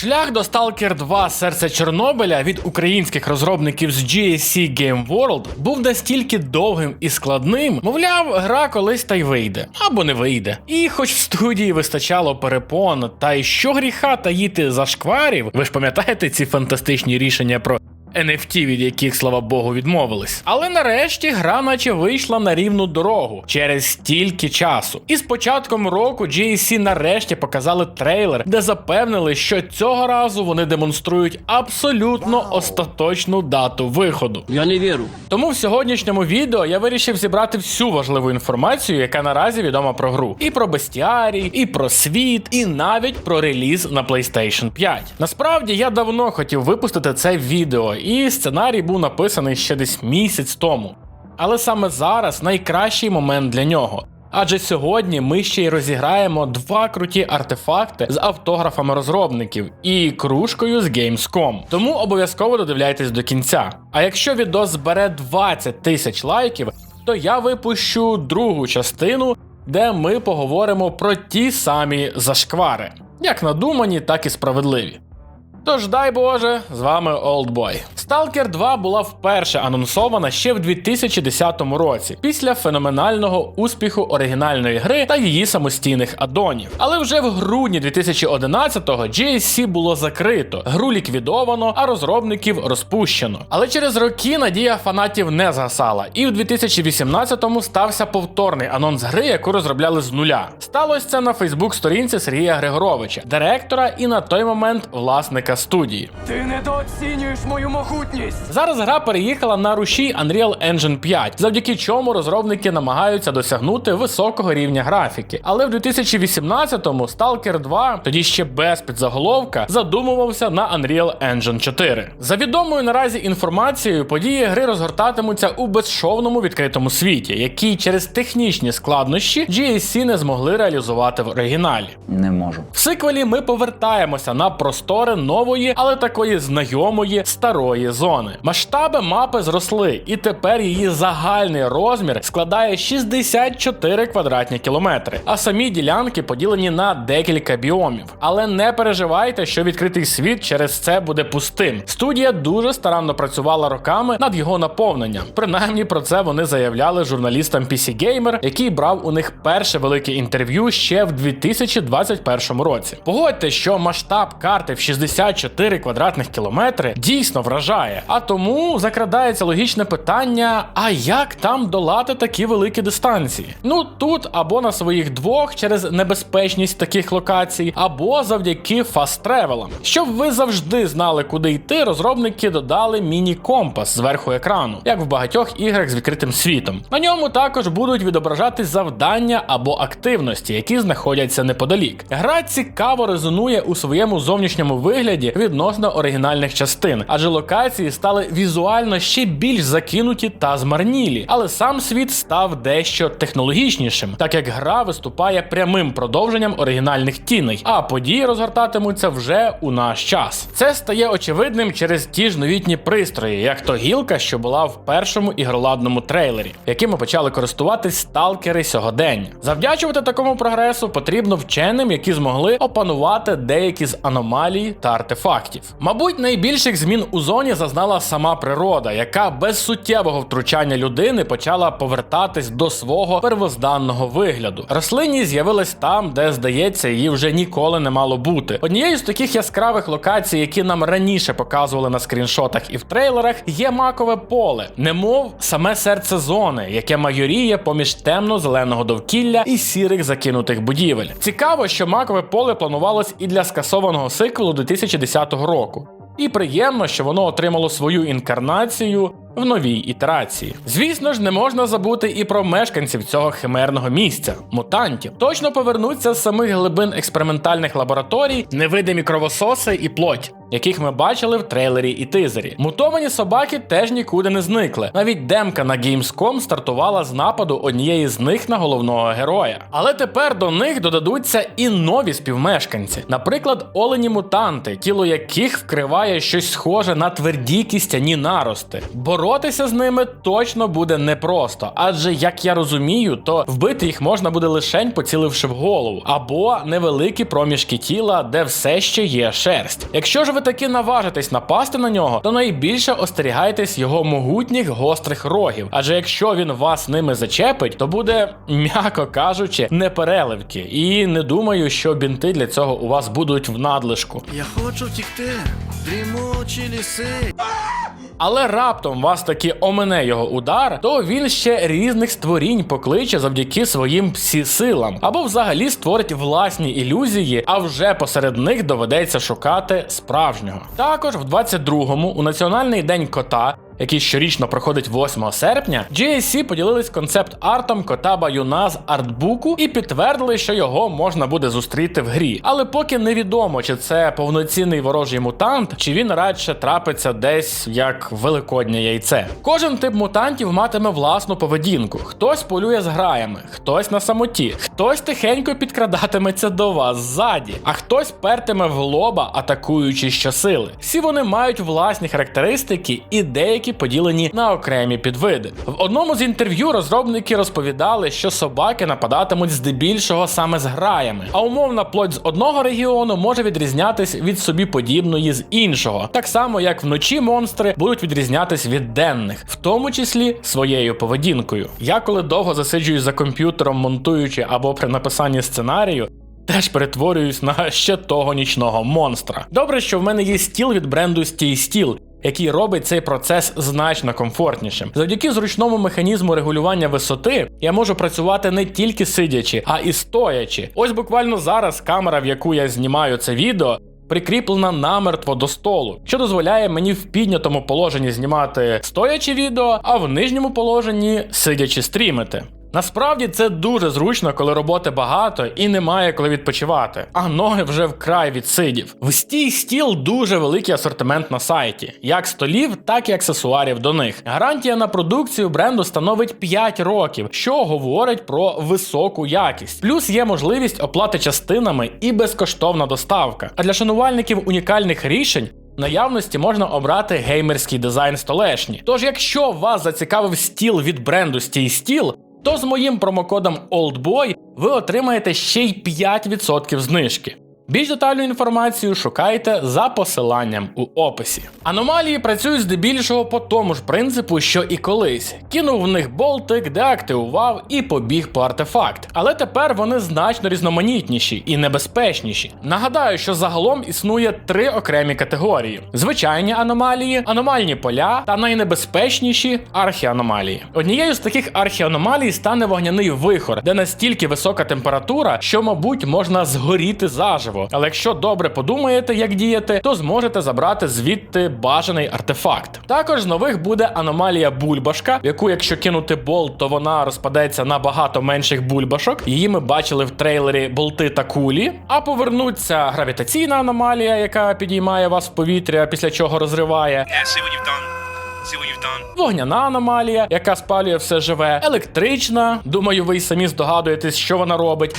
Шлях до Stalker 2 Серце Чорнобиля від українських розробників з GSC Game World був настільки довгим і складним, мовляв, гра колись та й вийде або не вийде. І хоч в студії вистачало перепон, та й що гріха таїти за шкварів, ви ж пам'ятаєте ці фантастичні рішення про NFT, від яких, слава Богу, відмовились. Але нарешті гра наче вийшла на рівну дорогу через стільки часу. І з початком року GSC нарешті показали трейлер, де запевнили, що цього разу вони демонструють абсолютно остаточну дату виходу. Я не вірю. Тому в сьогоднішньому відео я вирішив зібрати всю важливу інформацію, яка наразі відома про гру. І про бестіарій, і про світ, і навіть про реліз на PlayStation 5. Насправді я давно хотів випустити це відео, і сценарій був написаний ще десь місяць тому. Але саме зараз найкращий момент для нього. Адже сьогодні ми ще й розіграємо два круті артефакти з автографами розробників і кружкою з Gamescom. Тому обов'язково додивляйтесь до кінця. А якщо відео збере 20 тисяч лайків, то я випущу другу частину, де ми поговоримо про ті самі зашквари, як надумані, так і справедливі. Тож дай Боже, з вами Oldboy. Stalker 2 була вперше анонсована ще в 2010 році, після феноменального успіху оригінальної гри та її самостійних адонів. Але вже в грудні 2011-го GSC було закрито, гру ліквідовано, а розробників розпущено. Але через роки надія фанатів не згасала, і в 2018-му стався повторний анонс гри, яку розробляли з нуля. Сталося це на Фейсбук-сторінці Сергія Григоровича, директора і на той момент власника студії. Ти недооцінюєш мою могутність. Зараз гра переїхала на рушій Unreal Engine 5, завдяки чому розробники намагаються досягнути високого рівня графіки. Але в 2018-му Stalker 2, тоді ще без підзаголовка, задумувався на Unreal Engine 4. За відомою наразі інформацією, події гри розгортатимуться у безшовному відкритому світі, який через технічні складнощі GSC не змогли реалізувати в оригіналі. Не можу. В сиквелі ми повертаємося на простори нової, але такої знайомої старої зони. Масштаби мапи зросли, і тепер її загальний розмір складає 64 квадратні кілометри, а самі ділянки поділені на декілька біомів. Але не переживайте, що відкритий світ через це буде пустим. Студія дуже старанно працювала роками над його наповненням. Принаймні про це вони заявляли журналістам PC Gamer, який брав у них перше велике інтерв'ю ще в 2021 році. Погодьте, що масштаб карти в 64 квадратних кілометри дійсно вражає. А тому закрадається логічне питання: а як там долати такі великі дистанції? Ну тут або на своїх двох через небезпечність таких локацій, або завдяки фаст-тревелам. Щоб ви завжди знали, куди йти, розробники додали міні-компас зверху екрану, як в багатьох іграх з відкритим світом. На ньому також будуть відображатись завдання або активності, які знаходяться неподалік. Гра цікаво резонує у своєму зовнішньому вигляді відносно оригінальних частин, адже локації стали візуально ще більш закинуті та змарнілі, але сам світ став дещо технологічнішим, так як гра виступає прямим продовженням оригінальних тіней, а події розгортатимуться вже у наш час. Це стає очевидним через ті ж новітні пристрої, як то гілка, що була в першому ігроладному трейлері, якими почали користуватись сталкери сьогодення. Завдячувати такому прогресу потрібно вченим, які змогли опанувати деякі з аномалій та артефактів. Мабуть, найбільших змін у зоні зазнала сама природа, яка без суттєвого втручання людини почала повертатись до свого первозданного вигляду. Рослинність з'явилась там, де здається, її вже ніколи не мало бути. Однією з таких яскравих локацій, які нам раніше показували на скріншотах і в трейлерах, є макове поле, немов саме серце зони, яке майоріє поміж темно-зеленого довкілля і сірих закинутих будівель. Цікаво, що макове поле планувалось і для скасованого сиквелу 2010 року. І приємно, що воно отримало свою інкарнацію в новій ітерації. Звісно ж, не можна забути і про мешканців цього химерного місця мутантів. Точно повернуться з самих глибин експериментальних лабораторій невидимі кровососи і плоть. Яких ми бачили в трейлері і тизері. Мутовані собаки теж нікуди не зникли. Навіть демка на Gamescom стартувала з нападу однієї з них на головного героя. Але тепер до них додадуться і нові співмешканці. Наприклад, олені мутанти, тіло яких вкриває щось схоже на тверді кістяні нарости. Бо боротися з ними точно буде непросто, адже як я розумію, то вбити їх можна буде лишень поціливши в голову, або невеликі проміжки тіла, де все ще є шерсть. Якщо ж ви таки наважитесь напасти на нього, то найбільше остерігайтесь його могутніх гострих рогів. Адже якщо він вас ними зачепить, то буде, м'яко кажучи, непереливки. І не думаю, що бінти для цього у вас будуть в надлишку. Я хочу втікти. Дрімучі ліси. Але раптом вас таки омене його удар, то він ще різних створінь покличе завдяки своїм псі-силам, або взагалі створить власні ілюзії, а вже посеред них доведеться шукати справжнього. Також в 22-му у Національний день кота. Який щорічно проходить 8 серпня, GSC поділились концепт-артом кота Баюна з артбуку і підтвердили, що його можна буде зустріти в грі. Але поки невідомо, чи це повноцінний ворожий мутант, чи він радше трапиться десь як великоднє яйце. Кожен тип мутантів матиме власну поведінку. Хтось полює з граями, хтось на самоті, хтось тихенько підкрадатиметься до вас ззаді, а хтось пертиме в лоба, атакуючи щосили. Всі вони мають власні характеристики і деякі поділені на окремі підвиди. В одному з інтерв'ю розробники розповідали, що собаки нападатимуть здебільшого саме з граями, а умовна плоть з одного регіону може відрізнятись від собі подібної з іншого, так само як вночі монстри будуть відрізнятись від денних, в тому числі своєю поведінкою. Я коли довго засиджуюсь за комп'ютером, монтуючи або при написанні сценарію. Теж перетворююсь на ще того нічного монстра. Добре, що в мене є стіл від бренду Stay Steel, який робить цей процес значно комфортнішим. Завдяки зручному механізму регулювання висоти я можу працювати не тільки сидячи, а і стоячи. Ось буквально зараз камера, в яку я знімаю це відео. Прикріплена намертво до столу, що дозволяє мені в піднятому положенні знімати стоячи відео, а в нижньому положенні сидячи стрімити. Насправді це дуже зручно, коли роботи багато і немає коли відпочивати, а ноги вже вкрай відсидів. В стій стіл дуже великий асортимент на сайті, як столів, так і аксесуарів до них. Гарантія на продукцію бренду становить 5 років, що говорить про високу якість. Плюс є можливість оплати частинами і безкоштовна доставка. А для шанувальників унікальних рішень. Наявності можна обрати геймерський дизайн столешні. Тож, якщо вас зацікавив стіл від бренду Stay Steel, то з моїм промокодом OLDBOY ви отримаєте ще й 5% знижки. Більш детальну інформацію шукайте за посиланням у описі. Аномалії працюють здебільшого по тому ж принципу, що і колись. Кинув в них болтик, деактивував і побіг по артефакт. Але тепер вони значно різноманітніші і небезпечніші. Нагадаю, що загалом існує три окремі категорії: звичайні аномалії, аномальні поля та найнебезпечніші архіаномалії. Однією з таких архіаномалій стане вогняний вихор, де настільки висока температура, що, мабуть, можна згоріти заживо. Але якщо добре подумаєте, як діяти, то зможете забрати звідти бажаний артефакт. Також з нових буде аномалія бульбашка, в яку, якщо кинути болт, то вона розпадеться на багато менших бульбашок. Її ми бачили в трейлері болти та кулі. А повернуться гравітаційна аномалія, яка підіймає вас в повітря, після чого розриває. Done. Вогняна аномалія, яка спалює все живе, електрична. Думаю, ви й самі здогадуєтесь, що вона робить.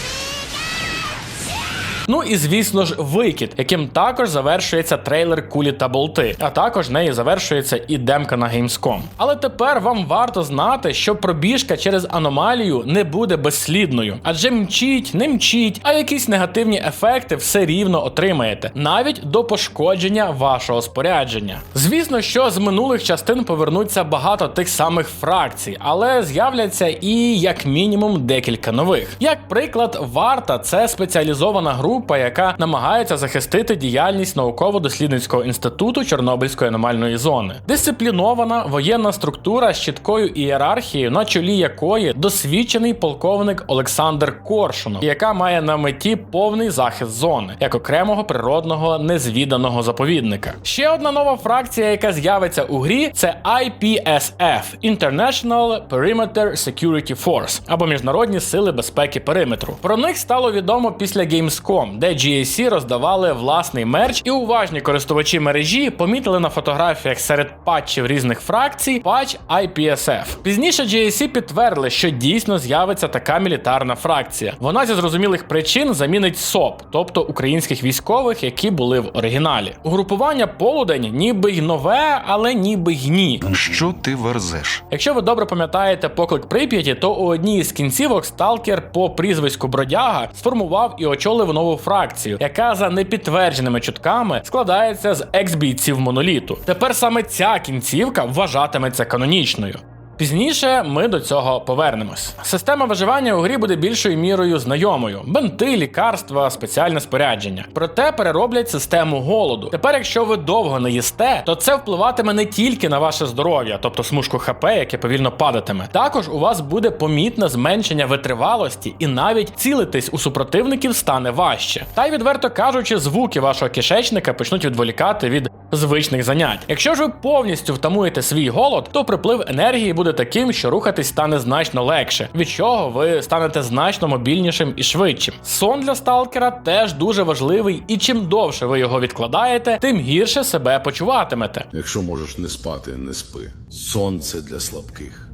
Ну і звісно ж, викид, яким також завершується трейлер кулі та болти, а також нею завершується і демка на Gamescom. Але тепер вам варто знати, що пробіжка через аномалію не буде безслідною, адже мчіть, не мчіть, а якісь негативні ефекти все рівно отримаєте, навіть до пошкодження вашого спорядження. Звісно, що з минулих частин повернуться багато тих самих фракцій, але з'являться і як мінімум декілька нових. Як приклад, варта це спеціалізована група, яка намагається захистити діяльність науково-дослідницького інституту Чорнобильської аномальної зони. Дисциплінована воєнна структура з чіткою ієрархією, на чолі якої досвідчений полковник Олександр Коршунов, яка має на меті повний захист зони як окремого природного незвіданого заповідника. Ще одна нова фракція, яка з'явиться у грі, це IPSF International Perimeter Security Force або Міжнародні сили безпеки периметру. Про них стало відомо після Gamescom, де GSC роздавали власний мерч, і уважні користувачі мережі помітили на фотографіях серед патчів різних фракцій патч IPSF. Пізніше GSC підтвердили, що дійсно з'явиться така мілітарна фракція. Вона зі зрозумілих причин замінить СОП, тобто українських військових, які були в оригіналі. Угрупування полудень ніби й нове, але ніби й ні. Що ти верзеш? Якщо ви добре пам'ятаєте поклик Прип'яті, то у одній із кінцівок сталкер по прізвиську Бродяга сформував і очолив нову фракцію, яка за непідтвердженими чутками складається з екс-бійців моноліту. Тепер саме ця кінцівка вважатиметься канонічною. Пізніше ми до цього повернемось. Система виживання у грі буде більшою мірою знайомою: бенти, лікарства, спеціальне спорядження. Проте перероблять систему голоду. Тепер, якщо ви довго не їсте, то це впливатиме не тільки на ваше здоров'я, тобто смужку ХП, яке повільно падатиме. Також у вас буде помітне зменшення витривалості, і навіть цілитись у супротивників стане важче. Та й відверто кажучи, звуки вашого кишечника почнуть відволікати від звичних занять. Якщо ж ви повністю втамуєте свій голод, то приплив енергії буде таким, що рухатись стане значно легше, від чого ви станете значно мобільнішим і швидшим. Сон для сталкера теж дуже важливий, і чим довше ви його відкладаєте, тим гірше себе почуватимете. Якщо можеш не спати, не спи. Сон це для слабких.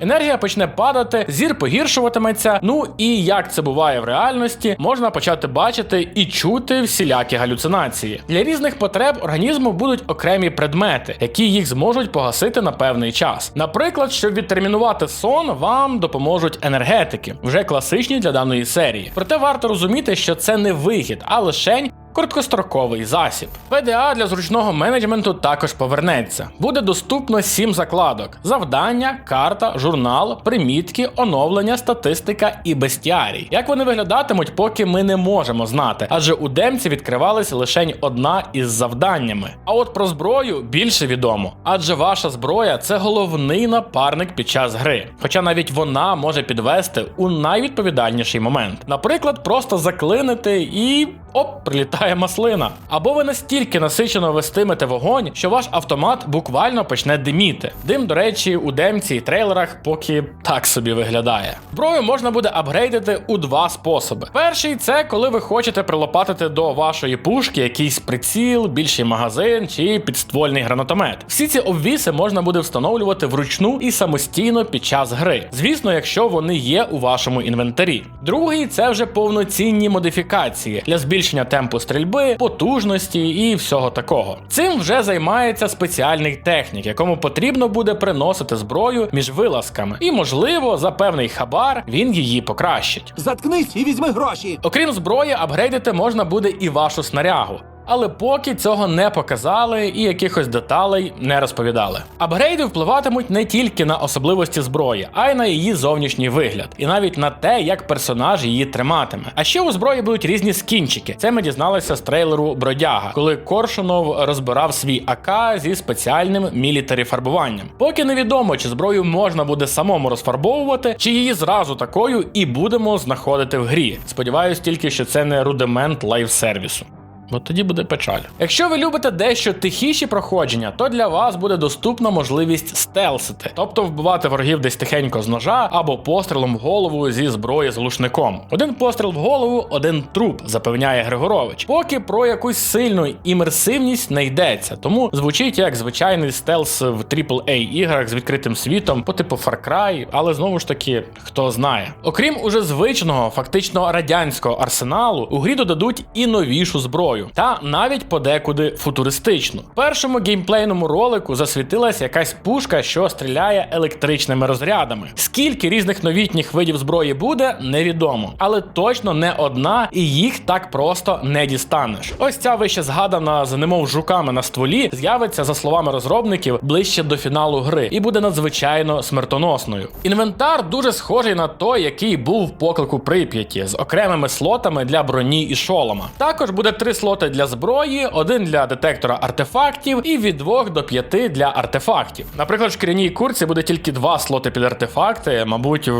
Енергія почне падати, зір погіршуватиметься. Ну і як це буває в реальності, можна почати бачити і чути всілякі галюцинації. Для різних потреб організму будуть окремі предмети, які їх зможуть погасити на певний час. Наприклад, щоб відтермінувати сон, вам допоможуть енергетики, вже класичні для даної серії. Проте варто розуміти, що це не вихід, а лишень короткостроковий засіб. PDA для зручного менеджменту також повернеться. Буде доступно 7 закладок: завдання, карта, журнал, примітки, оновлення, статистика і бестіарій. Як вони виглядатимуть, поки ми не можемо знати, адже у демці відкривалась лише одна із завданнями. А от про зброю більше відомо, адже ваша зброя це головний напарник під час гри. Хоча навіть вона може підвести у найвідповідальніший момент. Наприклад, просто заклинити і оп, прилітає маслина. Або ви настільки насичено вестимете вогонь, що ваш автомат буквально почне диміти. Дим, до речі, у демці і трейлерах поки так собі виглядає. Зброю можна буде апгрейдити у два способи. Перший це коли ви хочете прилопатити до вашої пушки якийсь приціл, більший магазин чи підствольний гранатомет. Всі ці обвіси можна буде встановлювати вручну і самостійно під час гри. Звісно, якщо вони є у вашому інвентарі. Другий це вже повноцінні модифікації для збільшення темпу стрільби, потужності і всього такого. Цим вже займається спеціальний технік, якому потрібно буде приносити зброю між вилазками, і можливо за певний хабар він її покращить. Заткнись і візьми гроші. Окрім зброї, апгрейдити можна буде і вашу снарягу. Але поки цього не показали і якихось деталей не розповідали. Апгрейди впливатимуть не тільки на особливості зброї, а й на її зовнішній вигляд, і навіть на те, як персонаж її триматиме. А ще у зброї будуть різні скінчики. Це ми дізналися з трейлеру Бродяга, коли Коршунов розбирав свій АК зі спеціальним мілітарі фарбуванням. Поки невідомо, чи зброю можна буде самому розфарбовувати, чи її зразу такою і будемо знаходити в грі. Сподіваюсь тільки, що це не рудимент лайв-сервісу. Бо тоді буде печаль. Якщо ви любите дещо тихіші проходження, то для вас буде доступна можливість стелсити, тобто вбивати ворогів десь тихенько з ножа або пострілом в голову зі зброї з глушником. Один постріл в голову, один труп, запевняє Григорович. Поки про якусь сильну імерсивність не йдеться, тому звучить як звичайний стелс в AAA іграх з відкритим світом, по типу Far Cry, але знову ж таки, хто знає. Окрім уже звичного, фактично радянського арсеналу, у грі додадуть і новішу зброю, та навіть подекуди футуристичну. В першому геймплейному ролику засвітилась якась пушка, що стріляє електричними розрядами. Скільки різних новітніх видів зброї буде, невідомо, але точно не одна, і їх так просто не дістанеш. Ось ця вище згадана з немов жуками на стволі з'явиться за словами розробників ближче до фіналу гри і буде надзвичайно смертоносною. Інвентар дуже схожий на той, який був в поклику Прип'яті, з окремими слотами для броні і шолома. Також буде три слоти для зброї, один для детектора артефактів і від 2 до 5 для артефактів. Наприклад, в шкіряній курці буде тільки два слоти під артефакти, мабуть.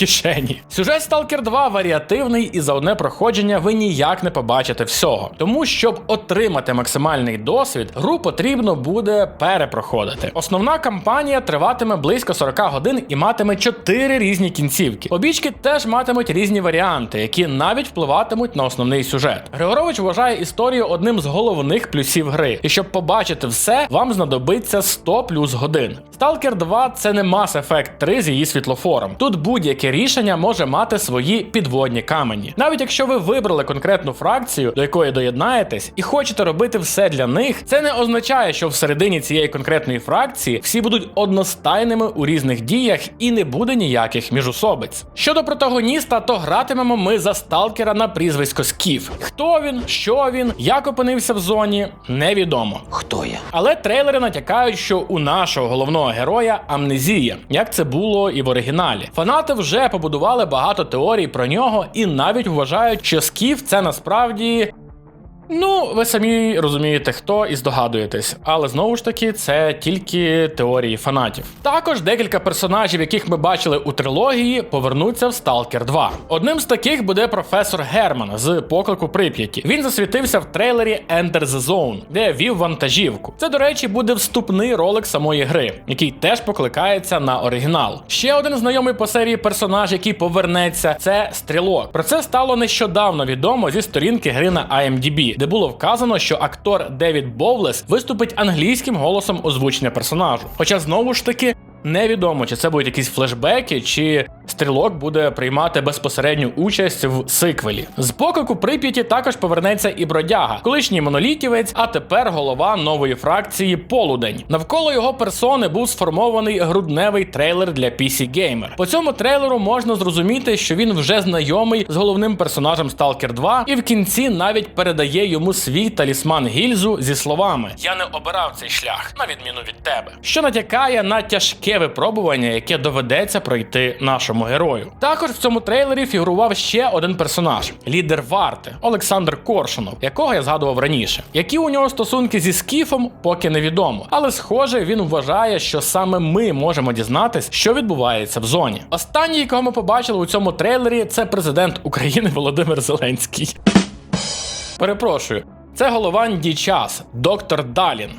Кишені. Сюжет Stalker 2 варіативний і за одне проходження ви ніяк не побачите всього. Тому, щоб отримати максимальний досвід, гру потрібно буде перепроходити. Основна кампанія триватиме близько 40 годин і матиме 4 різні кінцівки. Побічки теж матимуть різні варіанти, які навіть впливатимуть на основний сюжет. Григорович вважає історію одним з головних плюсів гри, і щоб побачити все, вам знадобиться 100 плюс годин. Stalker 2 це не Mass Effect 3 з її світлофором. Тут будь-яке рішення може мати свої підводні камені. Навіть якщо ви вибрали конкретну фракцію, до якої доєднаєтесь, і хочете робити все для них, це не означає, що всередині цієї конкретної фракції всі будуть одностайними у різних діях і не буде ніяких міжусобиць. Щодо протагоніста, то гратимемо ми за сталкера на прізвисько Скіф. Хто він, що він, як опинився в зоні, невідомо. Хто я? Але трейлери натякають, що у нашого головного героя амнезія, як це було і в оригіналі. Фанати вже побудували багато теорій про нього і навіть вважають, що Скіф це насправді. Ну, ви самі розумієте, хто і здогадуєтесь, але знову ж таки, це тільки теорії фанатів. Також декілька персонажів, яких ми бачили у трилогії, повернуться в Stalker 2. Одним з таких буде професор Герман з поклику Прип'яті. Він засвітився в трейлері Enter the Zone, де вів вантажівку. Це, до речі, буде вступний ролик самої гри, який теж покликається на оригінал. Ще один знайомий по серії персонаж, який повернеться, це стрілок. Про це стало нещодавно відомо зі сторінки гри на IMDb, де було вказано, що актор Девід Боулес виступить англійським голосом озвучення персонажу. Хоча знову ж таки. Невідомо, чи це будуть якісь флешбеки, чи стрілок буде приймати безпосередню участь в сиквелі. З поклику Прип'яті також повернеться і бродяга, колишній монолітівець, а тепер голова нової фракції Полудень. Навколо його персони був сформований грудневий трейлер для PC Gamer. По цьому трейлеру можна зрозуміти, що він вже знайомий з головним персонажем Stalker 2, і в кінці навіть передає йому свій талісман гільзу зі словами: Я не обирав цей шлях, на відміну від тебе, що натякає на тяжке випробування, яке доведеться пройти нашому герою. Також в цьому трейлері фігурував ще один персонаж лідер варти Олександр Коршунов, якого я згадував раніше. Які у нього стосунки зі Скіфом, поки невідомо. Але схоже, він вважає, що саме ми можемо дізнатись, що відбувається в зоні. Останній, кого ми побачили у цьому трейлері, це президент України Володимир Зеленський. Перепрошую, це голова Час, доктор Далін.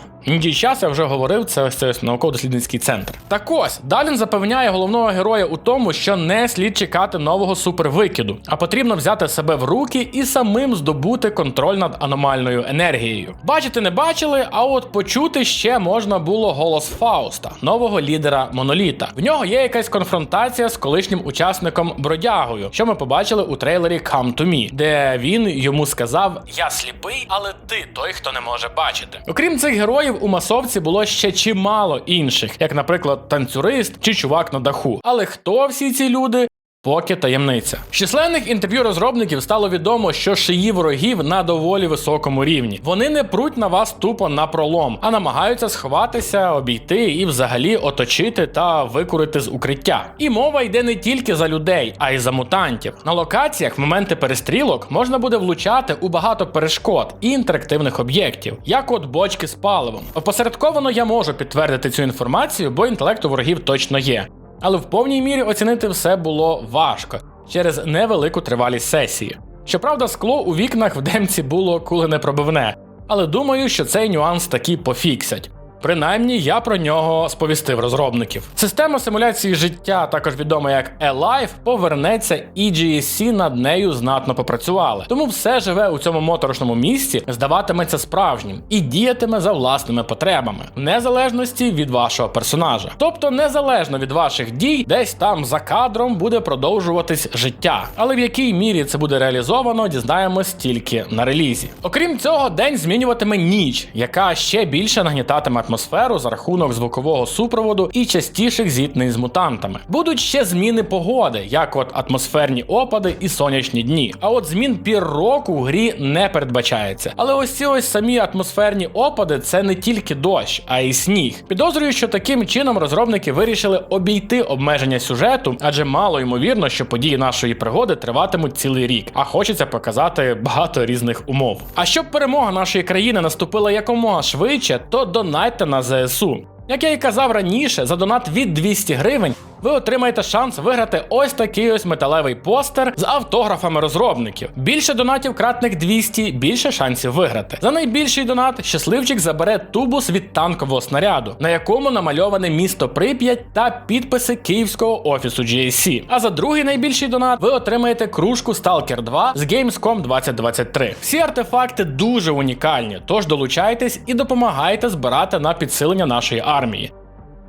Час я вже говорив, це ось цей науково-дослідницький центр. Так ось Далін запевняє головного героя у тому, що не слід чекати нового супервикиду, а потрібно взяти себе в руки і самим здобути контроль над аномальною енергією. Бачити не бачили, а от почути ще можна було голос Фауста, нового лідера моноліта. В нього є якась конфронтація з колишнім учасником бродягою, що ми побачили у трейлері Come to Me, де він йому сказав: Я сліпий, але ти той, хто не може бачити. Окрім цих героїв, у масовці було ще чимало інших, як, наприклад, танцюрист чи чувак на даху. Але хто всі ці люди? Поки таємниця. З численних інтерв'ю розробників стало відомо, що шиї ворогів на доволі високому рівні. Вони не пруть на вас тупо на пролом, а намагаються сховатися, обійти і взагалі оточити та викурити з укриття. І мова йде не тільки за людей, а й за мутантів. На локаціях в моменти перестрілок можна буде влучати у багато перешкод і інтерактивних об'єктів, як от бочки з паливом. Опосередковано я можу підтвердити цю інформацію, бо інтелект у ворогів точно є але в повній мірі оцінити все було важко через невелику тривалість сесії. Щоправда, скло у вікнах в демці було куленепробивне, але думаю, що цей нюанс таки пофіксять. Принаймні, я про нього сповістив розробників. Система симуляції життя, також відома як Alive, повернеться, і GSC над нею знатно попрацювали. Тому все живе у цьому моторошному місці здаватиметься справжнім і діятиме за власними потребами, в незалежності від вашого персонажа. Тобто, незалежно від ваших дій, десь там за кадром буде продовжуватись життя. Але в якій мірі це буде реалізовано, дізнаємось тільки на релізі. Окрім цього, день змінюватиме ніч, яка ще більше нагнітатиме атмосферу за рахунок звукового супроводу і частіших зіткнень з мутантами. Будуть ще зміни погоди, як от атмосферні опади і сонячні дні. А от змін пір року в грі не передбачається. Але ось ці ось самі атмосферні опади це не тільки дощ, а й сніг. Підозрюю, що таким чином розробники вирішили обійти обмеження сюжету, адже мало ймовірно, що події нашої пригоди триватимуть цілий рік, а хочеться показати багато різних умов. А щоб перемога нашої країни наступила якомога швидше, то донайте на ЗСУ. Як я і казав раніше, за донат від 200 гривень ви отримаєте шанс виграти ось такий ось металевий постер з автографами розробників. Більше донатів кратних 200, більше шансів виграти. За найбільший донат щасливчик забере тубус від танкового снаряду, на якому намальоване місто Прип'ять та підписи київського офісу GSC. А за другий найбільший донат ви отримаєте кружку Stalker 2 з Gamescom 2023. Всі артефакти дуже унікальні, тож долучайтесь і допомагайте збирати на підсилення нашої армії.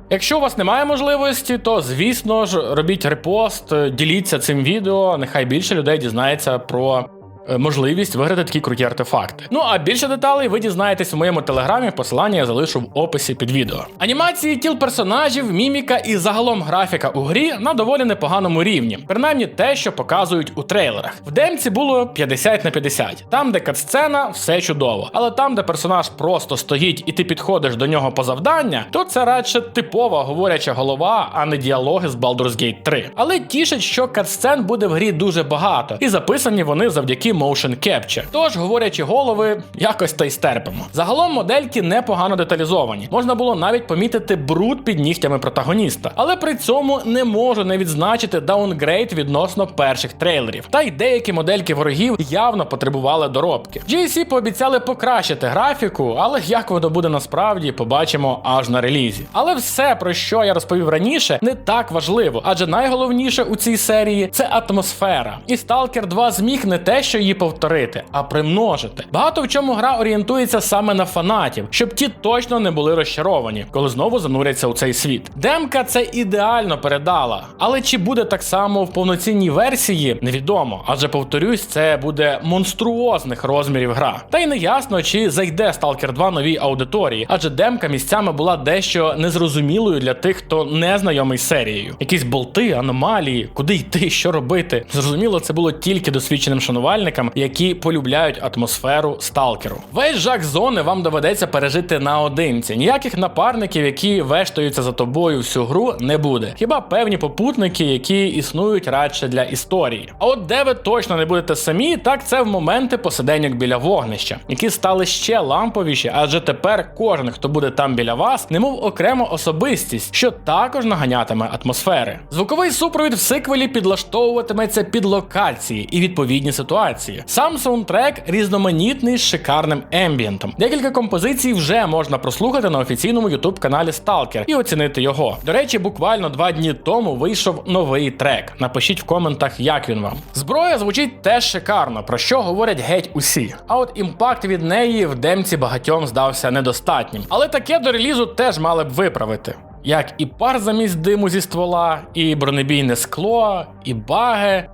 Якщо у вас немає можливості, то звісно ж робіть репост, діліться цим відео. Нехай більше людей дізнається про можливість виграти такі круті артефакти. Ну а більше деталей ви дізнаєтесь у моєму телеграмі. Посилання я залишу в описі під відео. Анімації тіл персонажів, міміка і загалом графіка у грі на доволі непоганому рівні. Принаймні те, що показують у трейлерах. В демці було 50 на 50. Там, де катсцена, все чудово. Але там, де персонаж просто стоїть і ти підходиш до нього по завдання, то це радше типова говоряча голова, а не діалоги з Baldur's Gate 3. Але тішить, що катсцен буде в грі дуже багато, і записані вони завдяки Motion Capture. Тож, говорячі голови, якось та й стерпимо. Загалом модельки непогано деталізовані. Можна було навіть помітити бруд під нігтями протагоніста. Але при цьому не можу не відзначити даунгрейд відносно перших трейлерів. Та й деякі модельки ворогів явно потребували доробки. GSC пообіцяли покращити графіку, але як воно буде насправді, побачимо аж на релізі. Але все, про що я розповів раніше, не так важливо, адже найголовніше у цій серії це атмосфера. І Stalker 2 зміг не те, що її повторити, а примножити. Багато в чому гра орієнтується саме на фанатів, щоб ті точно не були розчаровані, коли знову зануряться у цей світ. Демка це ідеально передала, але чи буде так само в повноцінній версії, невідомо. Адже повторюсь, це буде монструозних розмірів гра. Та й не ясно, чи зайде Stalker 2 новій аудиторії, адже демка місцями була дещо незрозумілою для тих, хто не знайомий з серією. Якісь болти, аномалії, куди йти, що робити. Зрозуміло, це було тільки досвідченим шанувальникам, які полюбляють атмосферу сталкеру. Весь жах зони вам доведеться пережити наодинці. Ніяких напарників, які вештаються за тобою всю гру, не буде. Хіба певні попутники, які існують радше для історії. А от де ви точно не будете самі, так це в моменти посиденьок біля вогнища, які стали ще ламповіші, адже тепер кожен, хто буде там біля вас, немов окрема особистість, що також наганятиме атмосфери. Звуковий супровід в сиквелі підлаштовуватиметься під локації і відповідні ситуації. Сам саундтрек різноманітний з шикарним ембієнтом. Декілька композицій вже можна прослухати на офіційному ютуб каналі Stalker і оцінити його. До речі, буквально два дні тому вийшов новий трек. Напишіть в коментах, як він вам. Зброя звучить теж шикарно, про що говорять геть усі. А от імпакт від неї в демці багатьом здався недостатнім. Але таке до релізу теж мали б виправити. Як і пар замість диму зі ствола, і бронебійне скло, і баги.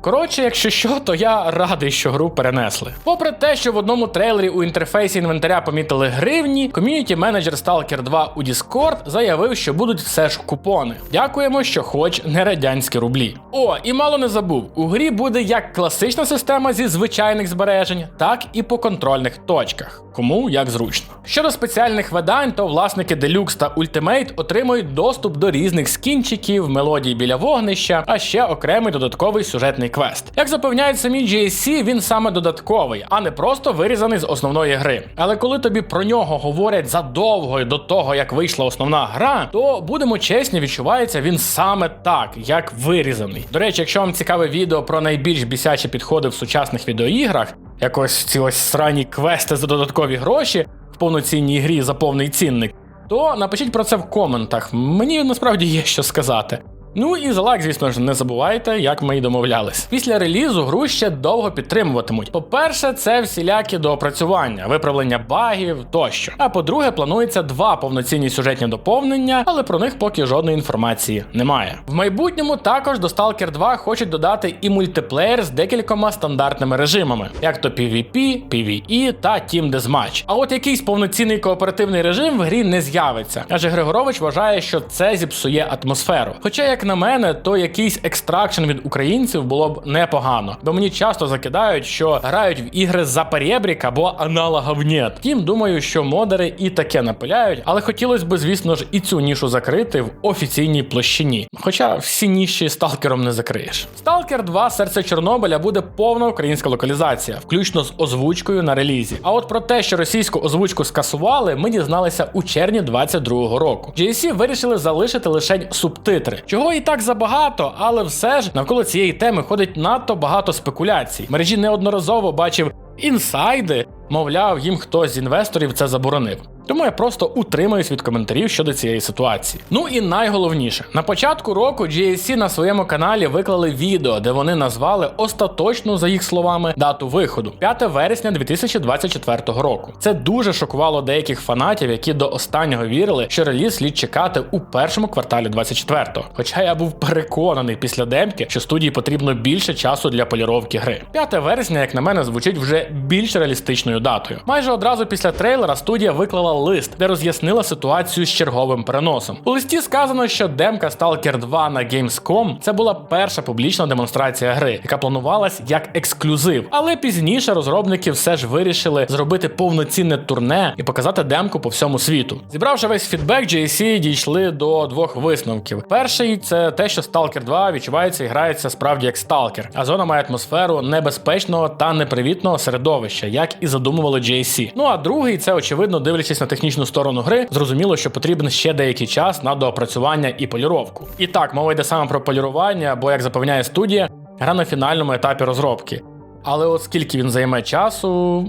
Коротше, якщо що, то я радий, що гру перенесли. Попри те, що в одному трейлері у інтерфейсі інвентаря помітили гривні, ком'юніті менеджер Stalker 2 у Discord заявив, що будуть все ж купони. Дякуємо, що хоч не радянські рублі. О, і мало не забув: у грі буде як класична система зі звичайних збережень, так і по контрольних точках. Кому як зручно. Щодо спеціальних видань, то власники Deluxe та Ultimate отримують доступ до різних скінчиків, мелодій біля вогнища, а ще окремий додатковий сюжетний квест. Як запевняють самі GSC, він саме додатковий, а не просто вирізаний з основної гри. Але коли тобі про нього говорять задовго до того, як вийшла основна гра, то будемо чесні, відчувається він саме так, як вирізаний. До речі, якщо вам цікаве відео про найбільш бісячі підходи в сучасних відеоіграх, якось ці ось срані квести за додаткові гроші в повноцінній грі за повний цінник, то напишіть про це в коментах. Мені насправді є що сказати. Ну і за лайк, звісно ж, не забувайте, як ми й домовлялись. Після релізу гру ще довго підтримуватимуть. По-перше, це всілякі доопрацювання, виправлення багів тощо. А по-друге, планується два повноцінні сюжетні доповнення, але про них поки жодної інформації немає. В майбутньому також до Stalker 2 хочуть додати і мультиплеєр з декількома стандартними режимами, як то PvP, PvE та Team Deathmatch. А от якийсь повноцінний кооперативний режим в грі не з'явиться, адже Григорович вважає, що це зіпсує атмосферу. Хоча, як на мене, то якийсь екстракшн від українців було б непогано, бо мені часто закидають, що грають в ігри за перебрік або аналогов нет. Втім, думаю, що модери і таке напиляють, але хотілося б, звісно ж, і цю нішу закрити в офіційній площині. Хоча всі ніші сталкером не закриєш. Сталкер 2 серце Чорнобиля буде повна українська локалізація, включно з озвучкою на релізі. А от про те, що російську озвучку скасували, ми дізналися у червні 22-го року. GSC вирішили залишити лише субтитри, чого Цього і так забагато, але все ж навколо цієї теми ходить надто багато спекуляцій. Мережі неодноразово бачив інсайди, мовляв, їм хтось з інвесторів це заборонив. Тому я просто утримаюсь від коментарів щодо цієї ситуації. Ну і найголовніше, на початку року GSC на своєму каналі виклали відео, де вони назвали остаточну, за їх словами, дату виходу 5 вересня 2024 року. Це дуже шокувало деяких фанатів, які до останнього вірили, що реліз слід чекати у першому кварталі 24-го. Хоча я був переконаний після демки, що студії потрібно більше часу для поліровки гри. 5 вересня, як на мене, звучить вже більш реалістичною датою. Майже одразу після трейлера студія виклала лист, де роз'яснила ситуацію з черговим переносом. У листі сказано, що демка Stalker 2 на Gamescom це була перша публічна демонстрація гри, яка планувалась як ексклюзив. Але пізніше розробники все ж вирішили зробити повноцінне турне і показати демку по всьому світу. Зібравши весь фідбек, GSC дійшли до двох висновків. Перший це те, що Stalker 2 відчувається і грається справді як Stalker, а зона має атмосферу небезпечного та непривітного середовища, як і задумували JC. Ну а другий це очевидно, дивлячись на технічну сторону гри, зрозуміло, що потрібен ще деякий час на доопрацювання і поліровку. І так, мова йде саме про полірування, бо як запевняє студія, гра на фінальному етапі розробки. Але от скільки він займе часу,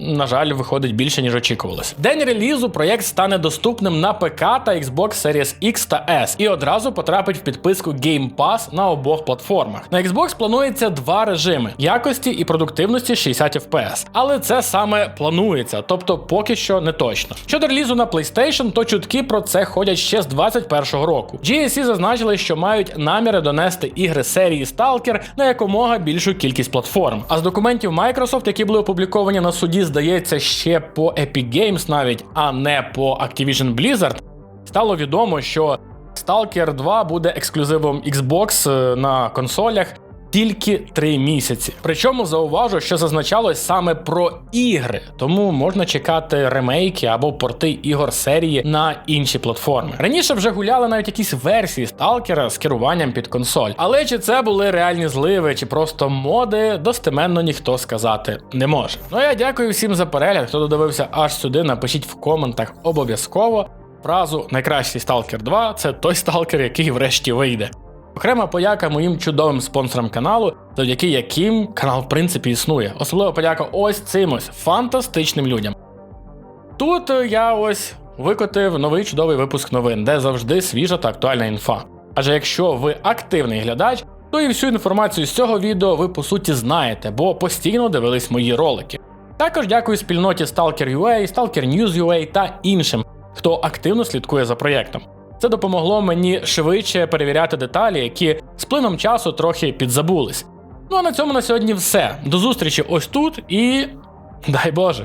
на жаль, виходить більше, ніж очікувалось. День релізу проєкт стане доступним на ПК та Xbox Series X та S і одразу потрапить в підписку Game Pass на обох платформах. На Xbox планується два режими якості і продуктивності 60 FPS. Але це саме планується, тобто поки що не точно. Щодо релізу на PlayStation, то чутки про це ходять ще з 21-го року. GSC зазначили, що мають наміри донести ігри серії Stalker на якомога більшу кількість платформ. А з документів Microsoft, які були опубліковані на суді, здається, ще по Epic Games навіть, а не по Activision Blizzard, стало відомо, що Stalker 2 буде ексклюзивом Xbox е, на консолях. Тільки три місяці. Причому зауважу, що зазначалось саме про ігри, тому можна чекати ремейки або порти ігор серії на інші платформи. Раніше вже гуляли навіть якісь версії сталкера з керуванням під консоль. Але чи це були реальні зливи, чи просто моди, достеменно ніхто сказати не може. Ну а я дякую всім за перегляд. Хто додивився аж сюди, напишіть в коментах обов'язково. Фразу найкращий Stalker 2 це той сталкер, який врешті вийде. Окрема подяка моїм чудовим спонсорам каналу, завдяки яким канал в принципі існує. Особливо подяка ось цим ось фантастичним людям. Тут е, я ось викотив новий чудовий випуск новин, де завжди свіжа та актуальна інфа. Адже якщо ви активний глядач, то і всю інформацію з цього відео ви по суті знаєте, бо постійно дивились мої ролики. Також дякую спільноті Stalker.ua, Stalker News.ua та іншим, хто активно слідкує за проєктом. Це допомогло мені швидше перевіряти деталі, які з плином часу трохи підзабулись. Ну а на цьому на сьогодні все. До зустрічі ось тут і дай Боже!